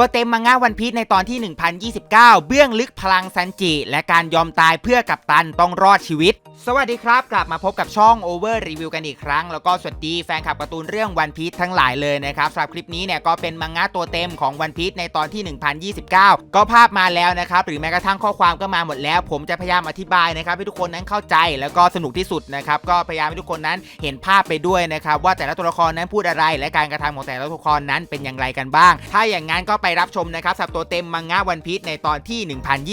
ตัวเต็มมังงะวันพีชในตอนที่ 1029 เบื้องลึกพลังซันจิ และการยอมตายเพื่อกับตันต้องรอดชีวิต สวัสดีครับ กลับมาพบกับช่อง Over Review กันอีกครั้ง แล้วก็สวัสดีแฟนคลับการ์ตูนเรื่องวันพีชทั้งหลายเลยนะครับสำหรับคลิปนี้เนี่ยก็เป็นมังงะตัวเต็มของวันพีชในตอนที่ 1029 ก็ภาพมาแล้วนะครับ หรือแม้กระทั่งข้อความก็มาหมดแล้ว ผมจะพยายามอธิบายนะครับให้ทุกคนนั้นเข้าใจแล้วก็สนุกที่สุดนะครับก็พยายามให้ทุกคนนั้นเห็นภาพไปด้วยนะครับว่าแต่ละตัวละครนั้นพูดอะไร และการกระทำของแต่ละตัวละครนั้นเป็นอย่างไรกันบ้าง ถ้าอย่างนั้นก็ไปรับชมนะครับสำหรับตัวเต็มมังงะวันพีชในตอนที่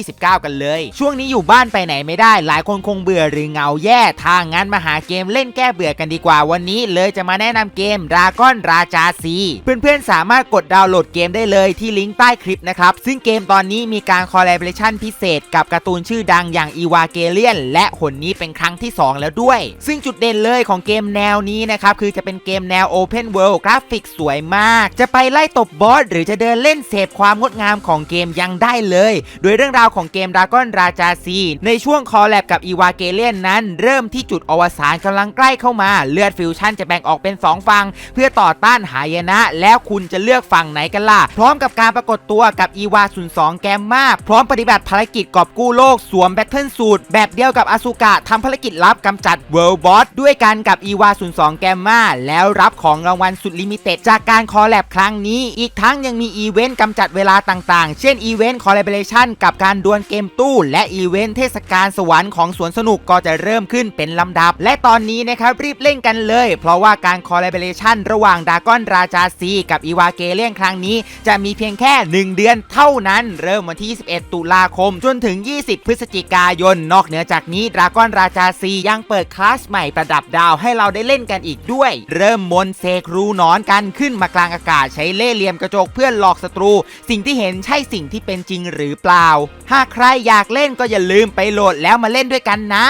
1029 กันเลย ช่วงนี้อยู่บ้านไปไหนไม่ได้ หลายคนคงเบื่อหรือเหงาแย่ทางงั้นมาหาเกมเล่นแก้เบื่อกันดีกว่าวันนี้ เลยจะมาแนะนำเกม Dragon ราชาซีเพื่อนๆสามารถกดดาวน์โหลดเกมได้เลยที่ลิงก์ใต้คลิปนะครับ ซึ่งเกมตอนนี้มีการคอลลบอร์ชันพิเศษกับการ์ตูนชื่อดังอย่างอีวาเกเลียนและหนนี้เป็นครั้งที่ 2 แล้วด้วย ซึ่งจุดเด่นเลยของเกมแนวนี้นะครับ คือจะเป็นเกมแนว Open World กราฟิกสวยมาก จะไปไล่ตบบอสหรือจะเดินเล่นเสพความงดงามของเกมยังได้เลย โดยเรื่องราวของเกม Dragon ราชาซีในช่วงคอลแลบกับอีวาเกเลียนนั้นเริ่มที่จุดอวสานกำลังใกล้เข้ามา เลือดฟิวชั่นจะแบ่งออกเป็น 2 ฝั่งเพื่อต่อต้านหายนะ แล้วคุณจะเลือกฝั่งไหนกันล่ะ พร้อมกับการปรากฏตัวกับอีวาศูนย์สองแกมมาพร้อมปฏิบัติภารกิจกอบกู้โลกสวมแบทเทิลสูตร แบบเดียวกับอสุกะทำภารกิจลับกำจัดเวิลด์บอสด้วยกันกับอีวาศูนย์สองแกมมาแล้วรับของรางวัลสุดลิมิเต็ดจากการคอลแลบครั้งนี้ อีกทั้งยังมีอีเวนต์กำจัดเวลาต่างๆ เช่นอีเวนต์คอลลาบอร์ชันกับการดวลเกมตู้ และอีเวนต์เทศกาลสวรรค์ของสวนสนุกก็จะเริ่มขึ้นเป็นลำดับ และตอนนี้นะครับรีบเล่นกันเลย เพราะว่าการคอลลบอร์ชันระหว่างดากอนราชาซีกับอีวาเกเลียนครั้งนี้ จะมีเพียงแค่ 1 เดือนเท่านั้น เริ่มวันที่ 21 ตุลาคม จนถึง 20 พฤศจิกายน นอกเหนือจากนี้ดากอนราชาซียังเปิดคลาสใหม่ประดับดาวให้เราได้เล่นกันอีกด้วย เริ่มมนเสกรูนอนกันขึ้นมากลางอากาศใช้เล่เหลี่ยมกระจกเพื่อหลอกศัตรู สิ่งที่เห็นใช่สิ่งที่เป็นจริงหรือเปล่า หากใครอยากเล่นก็อย่าลืมไปโหลดแล้วมาเล่นด้วยกันนะ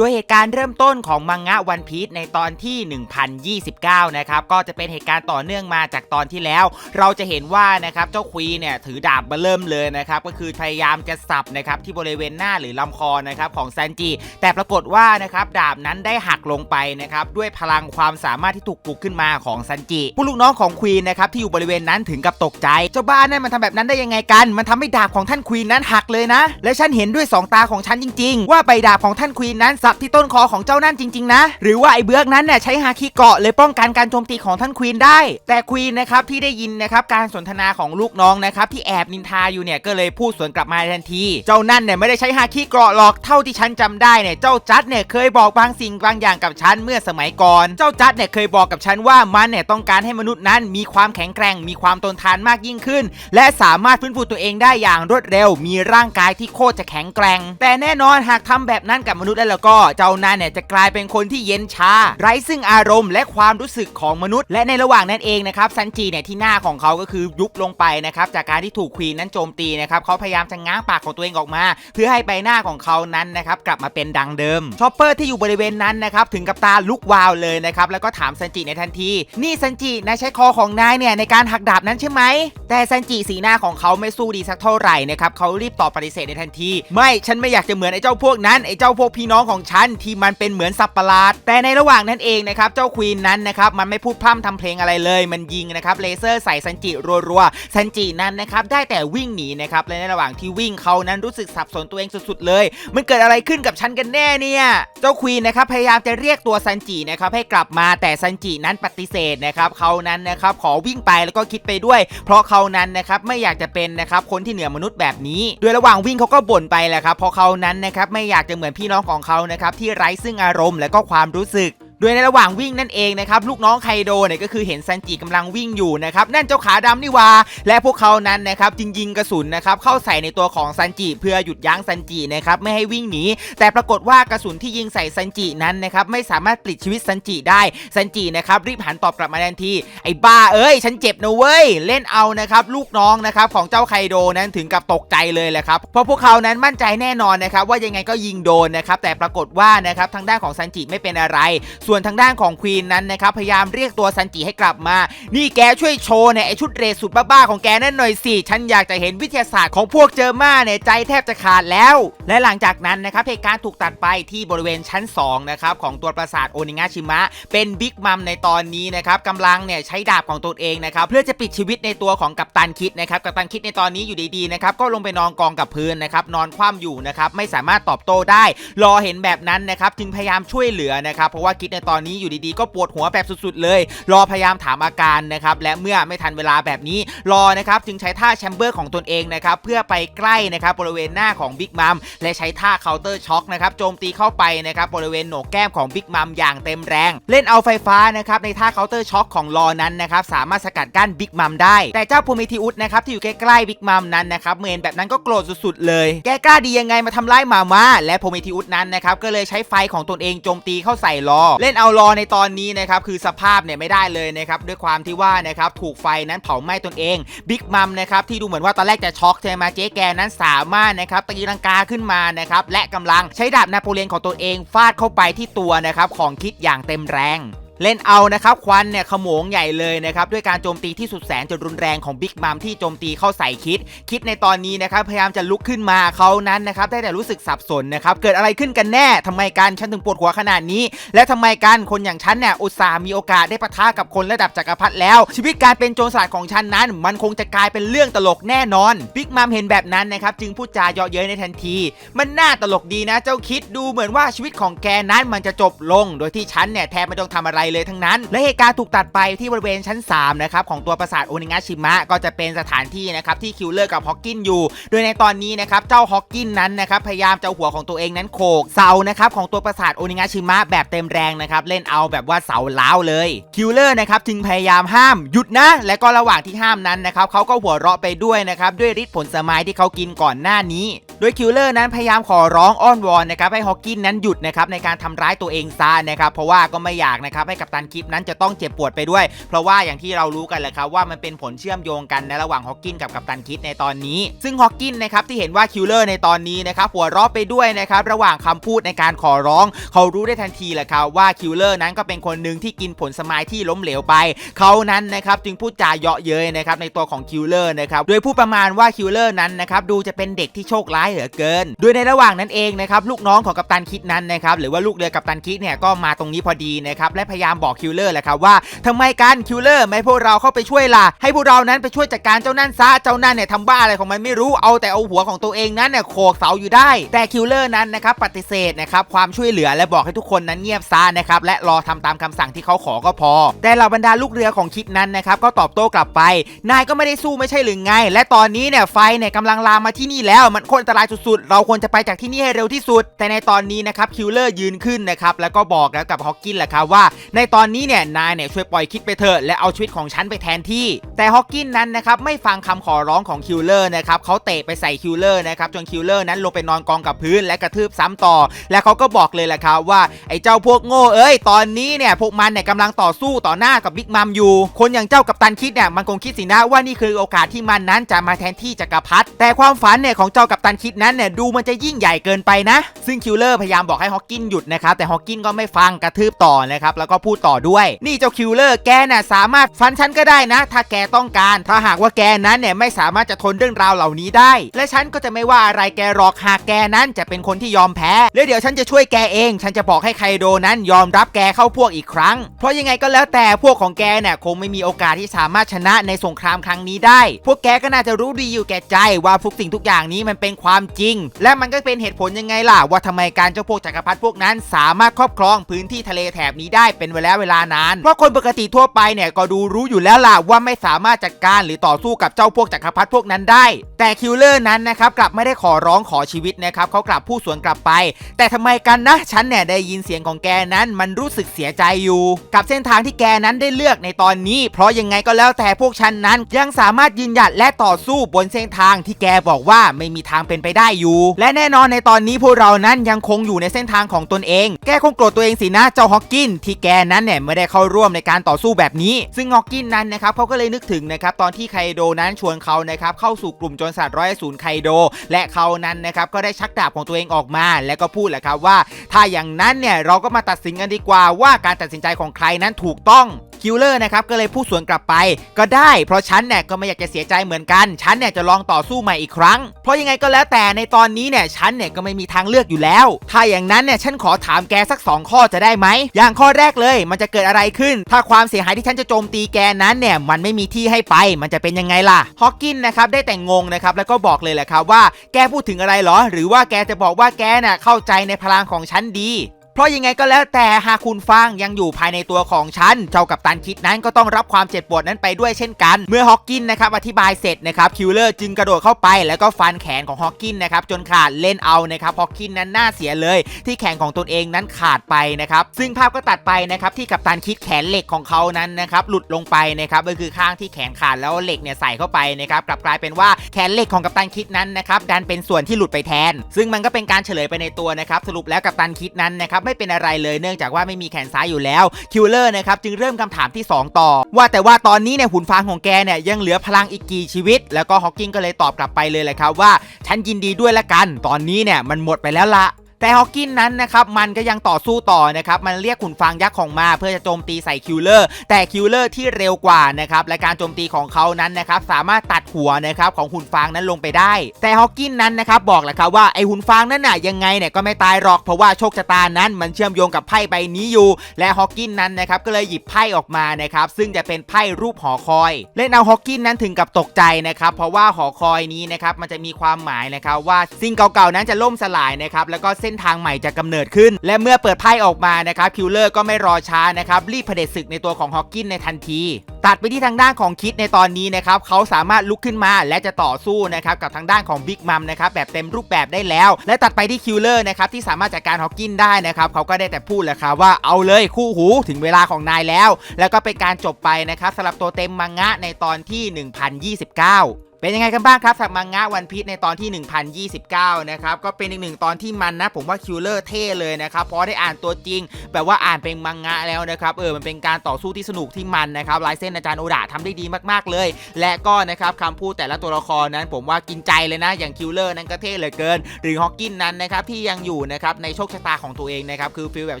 โดยเหตุการณ์เริ่มต้นของมังงะวันพีชในตอนที่ 1029 นะครับ ก็จะเป็นเหตุการณ์ต่อเนื่องมาจากตอนที่แล้ว เราจะเห็นว่านะครับเจ้าควีเนี่ยถือดาบมาเริ่มเลยนะครับก็คือพยายามจะสับนะครับที่บริเวณหน้าหรือลำคอนะครับของซันจิ แต่ปรากฏว่านะครับดาบนั้นได้หักลงไปนะครับด้วยพลังความสามารถที่ถูกปลุกขึ้นมาของซันจิผู้ลูกน้องของควีนนะครับที่อยู่บริเวณนั้นถึงกับตกใจ เจ้าบ้านนั่นมันทำแบบนั้นได้ยังไงกัน มันทำให้ดาบของท่านควีนนั้นหักเลยนะ และฉันเห็นด้วยสองตาของฉันจริง ๆ ว่าใบดาบของท่านควีนนั้นสบที่ต้นคอของเจ้านั่นจริง ๆ นะ หรือว่าไอ้เบือกนั้นเนี่ยใช้ฮาคิเกาะเลยป้องกันการโจมตีของท่านควีนได้ แต่ควีนนะครับที่ได้ยินนะครับการสนทนาของลูกน้องนะครับที่แอบนินทาอยู่เนี่ยก็เลยพูดสวนกลับมาทันที เจ้านั่นเนี่ยไม่ได้ใช้ฮาคิเกาะหรอกเท่าที่ฉันจำได้เนี่ยเจ้าจัดเนี่ยเคยบอกบางสิ่งบางอย่างกับฉันเมื่อสมัยก่อน เจ้าจัดเนี่ยเคยบอกกับฉันว่ามันเนี่ยต้องการให้มนุษย์นั้นมีความแข็งแกร่ง มีความทนทานมากยิ่งขึ้น และสามารถฟื้นฟูตัวเองได้อย่างรวดเร็ว มีร่างกายที่โคตรจะแข็งแกร่ง แต่แน่นอนหากทำแบบนั้นกับมนุษย์แล้วก็เจ้านั่นเนี่ยจะกลายเป็นคนที่เย็นชา ไร้ซึ่งอารมณ์และความรู้สึกของมนุษย์ และในระหว่างนั้นเองนะครับซันจีเนี่ยที่หน้าของเขาก็คือยุบลงไปนะครับจากการที่ถูกควีนนั้นโจมตีนะครับเขาพยายามจะง้างปากของตัวเองออกมา เพื่อให้ใบหน้าของเขานั้นนะครับกลับมาเป็นดังเดิมชอปเปอร์ที่อยู่บริเวณนั้นนะครับถึงกับตาลุกวาวเลยนะครับแล้วก็ถามซันจิในทันที นี่ซันจินายใช้คอของนายเนี่ยในการหักดาบนั้นใช่ไหมแต่ซันจิสีหน้าของเขาไม่สู้ดีสักเท่าไหร่นะครับเขารีบตอบปฏิเสธในทันที ไม่ฉันไม่อยากจะเหมือนไอ้เจ้าพวกนั้นไอ้เจ้าพวกพี่น้องของฉันที่มันเป็นเหมือนสัตว์ประหลาด แต่ในระหว่างนั้นเองนะครับเจ้าควีนนั้นนะครับมันไม่พูดพร่ำทำเพลงอะไรเลย มันยิงนะครับเลเซอร์ใส่ซันจิรัวๆซันจินั้นนะครับได้แต่วิ่งหนีนะครับและในระหว่างที่วิ่งเขานั้นรู้สึกสับสนตัวเองสุดๆเลย มันเกิดอะไรขึ้นกับฉันกันแน่เนี่ยเจ้าควีนนะครับพยายามจะเรียกตัวซันจินะครับให้กลับมาแต่ซันจินั้นปฏิเสธนะครับเขานั้นนะครับขอวิ่งไปแล้วก็คิดไปด้วย เพราะเขานั้นนะครับไม่อยากจะเป็นนะครับคนที่เหนือมนุษย์แบบนี้ โดยระหว่างวิ่งเขาก็บ่นไปแหละครับเพราะเขานั้นนะครับไม่อยากจะเหมือนพี่น้องของเขานะครับที่ไร้ซึ่งอารมณ์และก็ความรู้สึก โดยในระหว่างวิ่งนั่นเองนะครับลูกน้องไคโดเนี่ยก็คือเห็นซันจิกำลังวิ่งอยู่นะครับนั่นเจ้าขาดำนี่วาและพวกเขานั้นนะครับจริงกระสุนนะครับเข้าใส่ในตัวของซันจิเพื่อหยุดยั้งซันจินะครับไม่ให้วิ่งหนีแต่ปรากฏว่ากระสุนที่ยิงใส่ซันจินั้นนะครับไม่สามารถปลิดชีวิตซันจิได้ซันจินะครับรีบหันตอบกลับมาทันทีไอ้บ้าเอ้ยฉันเจ็บนะเว้ยเล่นเอานะครับลูกน้องนะครับของเจ้าไคโดนั้นถึงกับตกใจเลยแหละครับเพราะพวกเขานั้นมั่นใจแน่นอนนะครับว่ายังไงก็ยิงโดนนะครับแต่ปรากฏว่านะครับทางด้านของซันจิไม่เป็นอะไรส่วนทางด้านของควีนนั้นนะครับพยายามเรียกตัวซันจิให้กลับมา นี่แกช่วยโชว์เนี่ยไอชุดเรสุดบ้าๆของแกนั่นหน่อยสิฉันอยากจะเห็นวิทยาศาสตร์ของพวกเจอมาเนี่ยใจแทบจะขาดแล้ว และหลังจากนั้นนะครับเหตุการณ์ถูกตัดไปที่บริเวณชั้น2นะครับของตัวปราสาทโอนิงาชิมะ เป็นบิ๊กมัมในตอนนี้นะครับกำลังเนี่ยใช้ดาบของตนเองนะครับเพื่อจะปิดชีวิตในตัวของกัปตันคิดนะครับกัปตันคิดในตอนนี้อยู่ดีๆนะครับก็ลงไปนอนกองกับพื้นนะครับนอนคว่ำอยู่นะครับไม่สามารถตอบโต้ได้ รอเห็นแบบนั้นนะครับจึงพยายามช่วยเหลือนะครับเพราะว่าคิดในตอนนี้อยู่ดีๆ ก็ปวดหัวแบบสุดๆเลย รอพยายามถามอาการนะครับและเมื่อไม่ทันเวลาแบบนี้รอนะครับจึงใช้ท่าแชมเบอร์ของตนเองนะครับเพื่อไปใกล้นะครับบริเวณหน้าของบิ๊กมัมและใช้ท่าเคาน์เตอร์ช็อคนะครับโจมตีเข้าไปนะครับบริเวณโหนกแก้มของบิ๊กมัมอย่างเต็มแรง เล่นเอาไฟฟ้านะครับในท่าเคาน์เตอร์ช็อคของรอนั้นนะครับสามารถสกัดกั้นบิ๊กมัมได้ แต่เจ้าพูมิทิอุสนะครับที่อยู่ใกล้ๆบิ๊กมัมนั้นนะครับเมนแบบนั้นก็โกรธสุดๆ เลย แกกล้าดียังไงมาทำร้ายมามาและพูมิทิอุสนั้นนะครับก็เลยใช้ไฟของตนเองโจมตีเข้าใส่รอเล่นเอารอในตอนนี้นะครับคือสภาพเนี่ยไม่ได้เลยนะครับด้วยความที่ว่านะครับถูกไฟนั้นเผาไหม้ตนเองบิ๊กมัมนะครับที่ดูเหมือนว่าตอนแรกจะช็อกใช่ไหมเจ๊แกนั้นสามารถนะครับตีลังกาขึ้นมานะครับและกำลังใช้ดาบนาโปเลียนของตนเองฟาดเข้าไปที่ตัวนะครับของคิดอย่างเต็มแรง เล่นเอานะครับควันเนี่ยขโมงใหญ่เลยนะครับด้วยการโจมตีที่สุดแสนจนรุนแรงของบิ๊กมัมที่โจมตีเข้าใส่คิด คิดในตอนนี้นะครับพยายามจะลุกขึ้นมาเขานั้นนะครับได้แต่รู้สึกสับสนนะครับเกิดอะไรขึ้นกันแน่ทำไมกันฉันถึงปวดหัวขนาดนี้ และทำไมกันคนอย่างฉันเนี่ยอุตส่าห์มีโอกาสได้ปะทะกับคนระดับจักรพรรดิแล้ว ชีวิตการเป็นโจรสลัดของฉันนั้น มันคงจะกลายเป็นเรื่องตลกแน่นอนบิ๊กมัมเห็นแบบนั้นนะครับจึงพูดจาเยาะเย้ยในทันที มันน่าตลกดีนะเจ้าคิดดูเหมือนว่าชีวิตของแกนั้นมันจะจบลง โดยที่ฉันเนี่ยแทบไม่ต้องทำอะไรเลยทั้งนั้น และเหตุการณ์ถูกตัดไปที่บริเวณชั้น3นะครับของตัวปราสาทโอนิงาชิมะก็จะเป็นสถานที่นะครับที่คิวเลอร์กับฮอกกินอยู่ โดยในตอนนี้นะครับเจ้าฮอกกินนั้นนะครับพยายามจะหัวของตัวเองนั้นโขกเสานะครับของตัวปราสาทโอนิงาชิมะแบบเต็มแรงนะครับเล่นเอาแบบว่าเสาล้าวเลยคิวเลอร์นะครับจึงพยายามห้ามหยุดนะ และก็ระหว่างที่ห้ามนั้นนะครับเขาก็หัวเราะไปด้วยนะครับด้วยฤทธิ์ผลสมัยที่เขากินก่อนหน้านี้ โดยคิวเลอร์นั้นพยายามขอร้องอ้อนวอนนะครับให้ฮอกกินนั้นหยุดนะครับในการทำร้ายตัวเองซะนะครับเพราะว่าก็ไม่อยากนะครับให้กัปตันคิปนั้นจะต้องเจ็บปวดไปด้วย เพราะว่าอย่างที่เรารู้กันแหละครับว่ามันเป็นผลเชื่อมโยงกันในระหว่างฮอกกินกับกัปตันคิดในตอนนี้ ซึ่งฮอกกินนะครับที่เห็นว่าคิวเลอร์ในตอนนี้นะครับหัวเราะไปด้วยนะครับระหว่างคำพูดในการขอร้อง เขารู้ได้ทันทีแหละครับว่าคิวเลอร์นั้นก็เป็นคนหนึ่งที่กินผลสมัยที่ล้มเหลวไป เขานั้นนะครับจึงพูดจาเยาะเย้ยนะครับในตัวของคิวเลอร์นะครับโดยพูดประมาณว่าคิวเลอร์นั้นนะครับดูจะเป็นเด็กที่โชคร้ายเหลือเกิน โดยในระหว่างนั้นเองนะครับลูกน้องของกัปตันคิดนั้นนะครับหรือว่าลูกเรือกัปตันคิดเนี่ยก็มาตรงนี้พอดีนะครับและพยายามบอกคิวเลอร์แหละครับว่าทำไมกันคิวเลอร์ไม่พวกเราเข้าไปช่วยล่ะให้พวกเรานั้นไปช่วยจัดการเจ้านั่นซะเจ้านั่นเนี่ยทำบ้าอะไรของมันไม่รู้เอาแต่เอาหัวของตัวเองนั้นเนี่ยโขกเสาอยู่ได้ แต่คิวเลอร์นั้นนะครับปฏิเสธนะครับความช่วยเหลือและบอกให้ทุกคนนั้นเงียบซะนะครับและรอทำตามคำสั่งที่เขาขอก็พอ แต่เหล่าบรรดาลูกเรือของคิดนั้นนะครับก็ตอบโต้กลับไป นายก็ไม่ได้สู้ไม่ใช่หรือไง และตอนนี้เนี่ยไฟเนี่ยกำลังลามมาที่นี่แล้วมันโคตรอันตรายสุด ๆ เราควรจะไปจากที่นี่ให้เร็วที่สุด แต่ในตอนนี้นะครับคิวเลอร์ยืนขึ้นนะครับแล้วก็บอกแล้วกับฮอกกินแหละครับว่า ในตอนนี้เนี่ยนายเนี่ยช่วยปล่อยคิดไปเถอะและเอาชีวิตของฉันไปแทนที่ แต่ฮอกกินนั้นนะครับไม่ฟังคำขอร้องของคิวเลอร์นะครับเขาเตะไปใส่คิวเลอร์นะครับจนคิวเลอร์นั้นลงไปนอนกองกับพื้นและกระทืบซ้ำต่อ และเขาก็บอกเลยแหละครับว่าไอ้เจ้าพวกโง่เอ้ยตอนนี้เนี่ยพวกมันเนี่ยกำลังต่อสู้ต่อหน้ากับบิ๊กมัมอยู่ คนอย่างเจ้ากับตันคิดเนี่ยมันคงคิดสินะว่านี่คือโอกาสที่มันนั้นจะมาแทนที่จักรพรรดิแต่ความฝันเนี่ยของเจ้ากับตันคิดนั้นเนี่ยดูมันจะยิ่งใหญ่เกินไปนะ ซึ่งคิวเลอร์พยายามบอกให้ฮอกกินหยุดนะครับแต่ฮอกกินก็ไม่ฟังกระทืบต่อนะครับแล้วก็พูดต่อด้วย นี่เจ้าคิวเลอร์แกน่ะสามารถฟันฉันก็ได้นะ ถ้าแกต้องการ ถ้าหากว่าแกนั้นเนี่ยไม่สามารถจะทนเรื่องราวเหล่านี้ได้ และฉันก็จะไม่ว่าอะไรแกหรอกหากแกนั้นจะเป็นคนที่ยอมแพ้แล้วเดี๋ยวฉันจะช่วยแกเอง ฉันจะบอกให้ไคโดนั้นยอมรับแกเข้าพวกอีกครั้ง เพราะยังไงก็แล้วแต่พวกของแกเนี่ยคงไม่มีโอกาสที่สามารถชนะในสงครามครั้งนี้ได้ พวกแกก็น่าจะรู้ดีอยู่แก่ใจว่าทุกสิ่งทุกอย่างนี้มันเป็นความจริง และมันก็เป็นเหตุผลยังไงล่ะ ว่าทำไมการเจ้าพวกจักรพรรดิพวกนั้น สามารถครอบครองพื้นที่ทะเลแถบนี้ได้เป็นเวลาเวลานาน เพราะคนปกติทั่วไปเนี่ยก็ดูรู้อยู่แล้วล่ะว่าไม่สามารถจัดการหรือต่อสู้กับเจ้าพวกจักรพรรดิพวกนั้นได้ แต่คิวเลอร์นั้นนะครับกลับไม่ได้ขอร้องขอชีวิตนะครับเขากลับพูดสวนกลับไป แต่ทำไมกันนะฉันเนี่ยได้ยินเสียงของแกนั้นมันรู้สึกเสียใจอยู่ กับเส้นทางที่แกนั้นได้เลือกในตอนนี้ เพราะยังไงก็แล้วแต่พวกฉันนั้นยังสามารถยืนหยัดและต่อสู้บนเส้นทางที่แกบอกว่าไม่มีทางเป็นไปได้อยู่ และแน่นอนในตอนนี้พวกเรานั้นยังคงอยู่ในเส้นทางของตนเอง แกคงโกรธตัวเองสินะเจ้าฮอกกินที่แกนั้นเนี่ยไม่ได้เข้าร่วมในการต่อสู้แบบนี้ ซึ่งฮอกกินนั้นนะครับเขาก็เลยนึกถึงนะครับตอนที่ไคโดนั้นชวนเขานะครับเข้าสู่กลุ่มจนสัตว์ร้อยศูนย์ไคโด และเขานั้นนะครับก็ได้ชักดาบของตัวเองออกมา แล้วก็พูดแหละครับว่า ถ้าอย่างนั้นเนี่ยเราก็มาตัดสินกันดีกว่าว่าการตัดสินใจของใครนั้นถูกต้อง คิลเลอร์นะครับก็เลยพูดสวนกลับไป ก็ได้เพราะฉันเนี่ยก็ไม่อยากจะเสียใจเหมือนกัน ฉันเนี่ยจะลองต่อสู้ใหม่อีกครั้ง เพราะยังไงก็แล้วแต่ในตอนนี้เนี่ยฉันเนี่ยก็ไม่มีทางเลือกอยู่แล้ว ถ้าอย่างนั้นเนี่ยฉันขอถามแกสัก 2 ข้อจะได้ไหมอย่างข้อแรกเลย มันจะเกิดอะไรขึ้น ถ้าความเสียหายที่ฉันจะโจมตีแกนั้นเนี่ยมันไม่มีที่ให้ไป มันจะเป็นยังไงล่ะฮอกกินนะครับได้แต่งงนะครับแล้วก็บอกเลยแหละครับว่าแกพูดถึงอะไรหรอ หรือว่าแกจะบอกว่าแกน่ะเข้าใจในพลังของฉันดี เพราะยังไงก็แล้วแต่หากคุณฟังยังอยู่ภายในตัวของฉัน เจ้ากับตันคิดนั้นก็ต้องรับความเจ็บปวดนั้นไปด้วยเช่นกัน เมื่อฮอกกินนะครับอธิบายเสร็จนะครับคิลเลอร์จึงกระโดดเข้าไปแล้วก็ฟันแขนของฮอกกินนะครับจนขาดเล่นเอานะครับฮอกกินนั้นน่าเสียเลย ที่แขนของตนเองนั้นขาดไปนะครับซึ่งภาพก็ตัดไปนะครับที่กับตันคิดแขนเหล็กของเขานั้นนะครับหลุดลงไปนะครับก็คือข้างที่แขนขาดแล้วเหล็กเนี่ยใส่เข้าไปนะครับกลับกลายเป็นว่าแขนเหล็กของกัปตันคิดนั้นนะครับดันเป็นส่วนที่หลุดไปแทน ซึ่งมันก็เป็นการเฉลยไปในตัวนะครับสรุปแล้วกัปตันคิดนั้นนะครับไม่เป็นอะไรเลยเนื่องจากว่าไม่มีแขนซ้ายอยู่แล้วคิลเลอร์นะครับจึงเริ่มคำถามที่ 2 ต่อ ว่าแต่ว่าตอนนี้เนี่ยหุ่นฟางของแกเนี่ยยังเหลือพลังอีกกี่ชีวิต แล้วก็ฮอกกิงก็เลยตอบกลับไปเลยแหละครับว่าฉันยินดีด้วยละกัน ตอนนี้เนี่ยมันหมดไปแล้วละ แต่ฮอกกินนั้นนะครับมันก็ยังต่อสู้ต่อนะครับมันเรียกขุนฟางยักษ์ของมาเพื่อจะโจมตีใส่คิลเลอร์แต่คิลเลอร์ที่เร็วกว่านะครับและการโจมตีของเขานั้นนะครับสามารถตัดหัวนะครับของหุ่นฟางนั้นลงไปได้ แต่ฮอกกินนั้นนะครับบอกแหละครับว่าไอหุ่นฟางนั้นน่ะยังไงเนี่ยก็ไม่ตายหรอกเพราะว่าโชคชะตานั้นมันเชื่อมโยงกับไพ่ใบนี้อยู่ และฮอกกินนั้นนะครับก็เลยหยิบไพ่ออกมานะครับซึ่งจะเป็นไพ่รูปหอคอยเล่นเอาฮอกกินนั้นถึงกับตกใจนะครับเพราะว่าหอคอยนี้นะครับมันจะมีความหมายนะครับว่าสิ่งเก่าๆนั้นจะล่มสลายนะครับแล้วก็เสส้นทางใหม่จะกำเนิดขึ้น และเมื่อเปิดไพ่ออกมานะครับคิลเลอร์ก็ไม่รอช้านะครับรีบเผด็จศึกในตัวของฮอกกินในทันที ตัดไปที่ทางด้านของคิดในตอนนี้นะครับเขาสามารถลุกขึ้นมาและจะต่อสู้นะครับกับทางด้านของบิ๊กมัมนะครับแบบเต็มรูปแบบได้แล้ว และตัดไปที่คิลเลอร์นะครับที่สามารถจัดการฮอกกินได้นะครับเขาก็ได้แต่พูดแหละครับว่าเอาเลยคู่หูถึงเวลาของนายแล้ว แล้วก็เป็นการจบไปนะครับสำหรับตัวเต็มมังงะในตอนที่ 1029 เป็นยังไงกันบ้างครับสำหรับมังงะวันพีชในตอนที่ 1029 นะครับ ก็เป็นอีกหนึ่งตอนที่มันนะ ผมว่าคิลเลอร์เท่เลยนะครับเพราะได้อ่านตัวจริง แบบว่าอ่านเป็นมังงะแล้วนะครับ เออ มันเป็นการต่อสู้ที่สนุกที่มันนะครับลายเส้นอาจารย์โอดะทำได้ดีมากๆเลย และก็นะครับคำพูดแต่ละตัวละครนั้น ผมว่ากินใจเลยนะ อย่างคิลเลอร์นั้นก็เท่เหลือเกิน หรือฮอกกินนั้นนะครับที่ยังอยู่นะครับในโชคชะตาของตัวเองนะครับ คือฟีลแบบ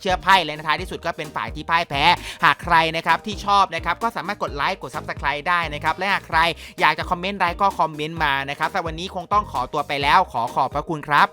เชื่อไพ่และในท้ายที่สุดก็เป็นฝ่ายที่พ่ายแพ้ หากใครนะครับที่ชอบนะครับก็สามารถกดไลค์กดซับสไครต์ได้นะครับ และหากใครอยากจะคอมเมนต์อะไรก็คอมเมนต์มานะครับแต่วันนี้คงต้องขอตัวไปแล้วขอขอบพระคุณครับ